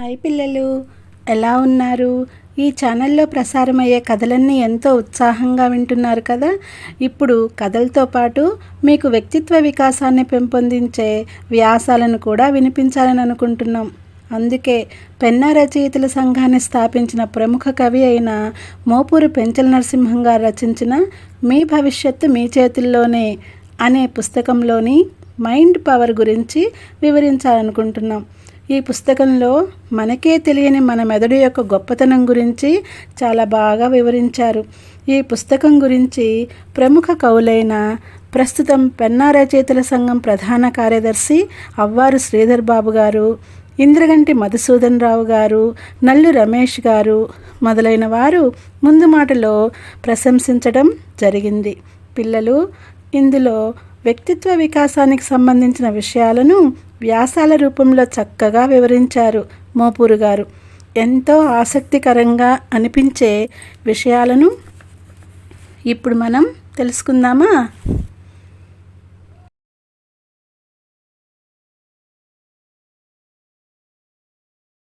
Hi పిల్లలు ఎలా ఉన్నారు? ఈ ఛానల్లో ప్రసారమయ్యే కథలన్నీ ఎంతో ఉత్సాహంగా వింటున్నారు కదా? ఇప్పుడు కథలతో పాటు మీకు వ్యక్తిత్వ వికాసాన్ని పెంపొందించే వ్యాసాలను కూడా వినిపించాలని అనుకుంటున్నాం. అందుకే పెన్నా రచయితల సంఘాన్ని స్థాపించిన ప్రముఖ కవి అయిన మోపూరు పెంచల నరసింహం గారు రచించిన మీ భవిష్యత్తు మీ చేతుల్లోనే అనే పుస్తకంలోని మైండ్ పవర్ గురించి వివరించాలనుకుంటున్నాం. ఈ పుస్తకంలో మనకే తెలియని మన మెదడు యొక్క గొప్పతనం గురించి చాలా బాగా వివరించారు. ఈ పుస్తకం గురించి ప్రముఖ కవులైన ప్రస్తుతం పెన్నా రచయితల సంఘం ప్రధాన కార్యదర్శి అవ్వారు శ్రీధర్ బాబు గారు ఇంద్రగంటి మధుసూదన్ రావు గారు నల్లు రమేష్ గారు మొదలైన వారు ముందు మాటలో ప్రశంసించడం జరిగింది. పిల్లలు ఇందులో వ్యక్తిత్వ వికాసానికి సంబంధించిన విషయాలను వ్యాసాల రూపంలో చక్కగా వివరించారు మోపూరు గారు. ఎంతో ఆసక్తికరంగా అనిపించే విషయాలను ఇప్పుడు మనం తెలుసుకుందామా?